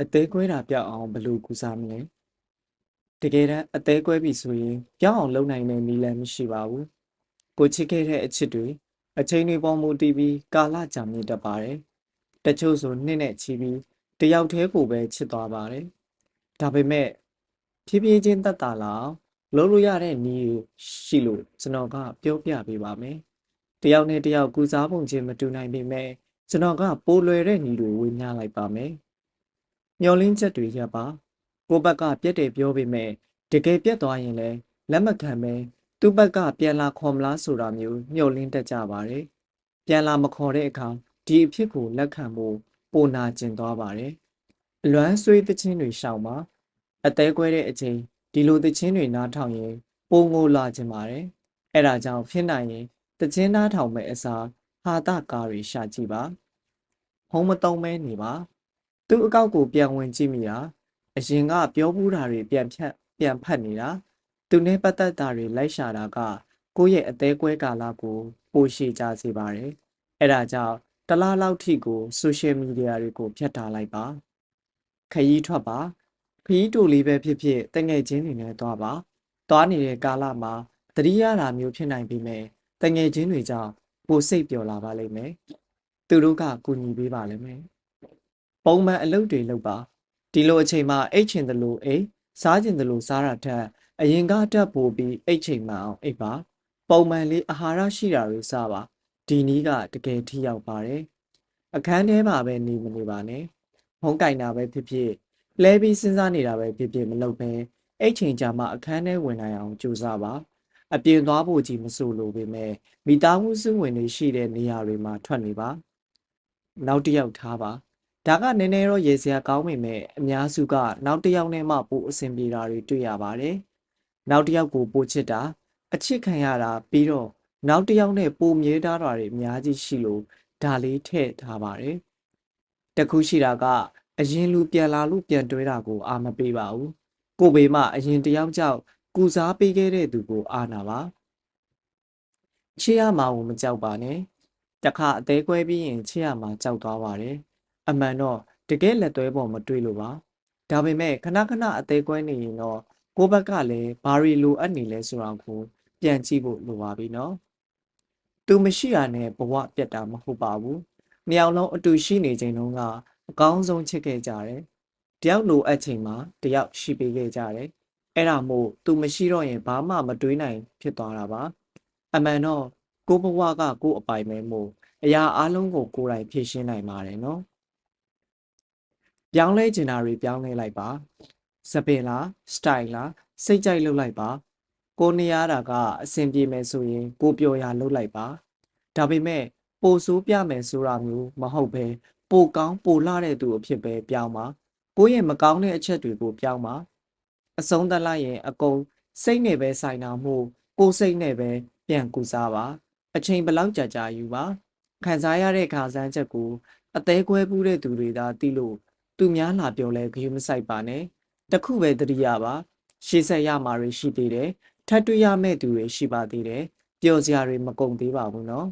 အသေးကွဲတာပြောက်အောင်ဘယ်လိုကုစားမလဲတကယ်တမ်းအသေးကွဲပြီဆိုရင်ပြောက်အောင်လုပ်နိုင်တဲ့နည်းလမ်းမရှိပါဘူးကိုချစ်ခဲ့တဲ့အချစ်တွေအချိန်တွေပေါ်မူတည်ပြီးကာလကြာမြင့်တတ်ပါတယ်တချို့ဆိုနှစ်နဲ့ချီပြီးတယောက်တည်းကိုပဲချစ်သွားပါတယ်ဒါပေမဲ့ဖြည်းဖြည်းချင်းတတ်တာလောက်လုံးလို့ရတဲ့နည်းရှိလို့ကျွန်တော်ကပြောပြပေးပါမယ်တယောက်နဲ့တယောက်ကုစားပုံချင်းမတူနိုင်ပေမဲ့ကျွန်တော်ကပိုလွယ်တဲ့နည်းတွေဝေမျှလိုက်ပါမယ် မျောလင်းချက်တွေရပ်ပါကိုယ့်ဘက်ကပြက်တယ်ပြောပေမဲ့တကယ်ပြက်သွားရင်လည်းလက်မခံပဲသူ့ဘက်ကပြန်လာခေါ်မလားဆိုတာမျိုးမျောလင်းတတ်ကြပါတယ်ပြန်လာမခေါ်တဲ့အခါဒီအဖြစ်ကိုလက်ခံဖို့ပိုနာကျင်သွားပါတယ်အလွမ်းဆွေးသချင်းတွေရှောင်ပါအသေးကွဲတဲ့အချိန်ဒီလိုသချင်းတွေနားထောင်ရင်ပိုငိုလာကျင်ပါတယ်အဲ့ဒါကြောင့်ဖြစ်နိုင်ရင်သချင်းနားထောင်မဲ့အစားဟာတာကားတွေရှာကြည့်ပါဖုံးမတုံးမဲနေပါ သူ့အကောက်ကိုပြန်ဝင်ကြည့်မိတာအရင်ကပြောဘူးတာတွေပြန်ဖြတ်ပြန်ဖတ်နေတာသူနဲ့ပတ်သက်တာတွေလိုက်ရှာတာကကိုယ့်ရဲ့အသေးကွဲကာလကိုပိုရှည်ကြစေပါတယ်အဲ့ဒါကြောင့်တစ်လားလောက်ထိကိုဆိုရှယ်မီဒီယာတွေကိုဖြတ်ထားလိုက်ပါခရီးထွက်ပါခရီးတူလေးပဲဖြစ်ဖြစ်တငယ်ချင်းတွေနဲ့သွားပါသွားနေတဲ့ကာလမှာသတိရတာမျိုးဖြစ်နိုင်ပေမဲ့တငယ်ချင်းတွေကြောင့်ပိုစိတ်ပျော်လာပါလိမ့်မယ်သူတို့ကကူညီပေးပါလိမ့်မယ် ပုံမှန်အလုပ်တွေလုပ်ပါဒီလိုအချိန်မှာအိတ်ချင်တယ်လို့အိတ်စားချင်တယ်လို့စားတာထက်အရင်ကတက်ပို့ပြီးအိတ်ချိန်မှအောင်အိတ်ပါပုံမှန်လေးအာဟာရရှိတာတွေစားပါဒီနည်းကတကယ်ထိရောက်ပါတယ်အခန်းထဲမှာပဲနေမနေပါနဲ့ဖုံးကင်တာပဲဖြစ်ဖြစ်လဲပြီးစဉ်းစားနေတာပဲဖြစ်ဖြစ်မလုပ်ဘဲအိတ်ချိန်ကြာမှအခန်းထဲဝင်နိုင်အောင်ကြိုးစားပါအပြင်သွားဖို့ကြီးမဆိုလိုပေမဲ့မိသားမှုစုဝင်တွေရှိတဲ့နေရာတွေမှာထွက်နေပါ နောက်တစ်ယောက်ထားပါ ဒါကနည်းနည်းတော့ရေစရာကောင်းပေမဲ့အများစုကနောက်တစ်ယောက်နဲ့မှပိုအဆင်ပြေတာတွေတွေ့ရပါတယ်။နောက်တစ်ယောက်ကိုပိုချစ်တာအချစ်ခံရတာပြီးတော့နောက်တစ်ယောက်နဲ့ပိုမြဲတာတွေအများကြီးရှိလို့ဒါလေးထည့်ထားပါတယ်။တခုရှိတာကအရင်လူပြန်လာလို့ပြန်တွဲတာကိုအာမပေးပါဘူး။ကိုဘေးမှအရင်တစ်ယောက်ကြောက်ကူစားပေးခဲ့တဲ့သူကိုအာနာပါ။ချစ်ရမှာကိုမကြောက်ပါနဲ့။တခါအသေးကွဲပြီးရင်ချစ်ရမှာကြောက်သွားပါတယ်။ အမှန်တော့တကယ်လက်သွဲပေါ်မတွေ့လို့ပါဒါပေမဲ့ခဏခဏအသေးကွဲနေရင်တော့ကိုယ့်ဘက်ကလည်းဘာတွေလိုအပ်နေလဲဆိုတာကိုပြန်ကြည့်ဖို့လိုပါပြီနော်သူမရှိရနဲ့ဘဝပြတ်တာမဟုတ်ပါဘူးနှစ်ယောက်လုံးအတူရှိနေချိန်တုန်းကအကောင်းဆုံးချစ်ခဲ့ကြတယ်တယောက်လိုအပ်ချိန်မှာတယောက်ရှိပေးခဲ့ကြတယ်အဲ့ဒါမို့သူမရှိတော့ရင်ဘာမှမတွေးနိုင်ဖြစ်သွားတာပါအမှန်တော့ကိုယ့်ဘဝကကိုယ့်အပိုင်ပဲမို့အရာအလုံးကိုကိုယ်တိုင်ဖြည့်ရှင်းနိုင်ပါတယ်နော် ပြောင်းလဲကျင်တာတွေပြောင်းလဲလိုက်ပါစပင်လားစတိုင်လားစိတ်ကြိုက်လုပ်လိုက်ပါ ကိုနေရတာကအဆင်ပြေမယ်ဆိုရင် ကိုပျော်ရလုပ်လိုက်ပါဒါပေမဲ့ပိုဆိုးပြမယ်ဆိုတာမျိုးမဟုတ်ပဲပိုကောင်းပိုလှတဲ့သူအဖြစ်ပဲပြောင်းပါကိုယ့်ရဲ့မကောင်းတဲ့အချက်တွေကိုပြောင်းပါအဆုံးသတ်လိုက်ရင်အကုန်စိတ်နဲ့ပဲဆိုင်တာမို့ကိုယ်စိတ်နဲ့ပဲပြန်ကူစားပါအချိန်ဘယ်လောက်ကြာကြာယူပါခံစားရတဲ့ခါစမ်းချက်ကိုအသေးကွဲပူးတဲ့သူတွေသာသိလို့ သူများလာပြောလဲဂရုမစိုက်ပါနဲ့တခုပဲသတိရပါ ရှေ့ဆက်ရမှာတွေရှိသေးတယ်ထပ်တွေ့ရမယ့်သူတွေရှိပါသေးတယ်ပျော်စရာတွေမကုန်သေးပါဘူးနော်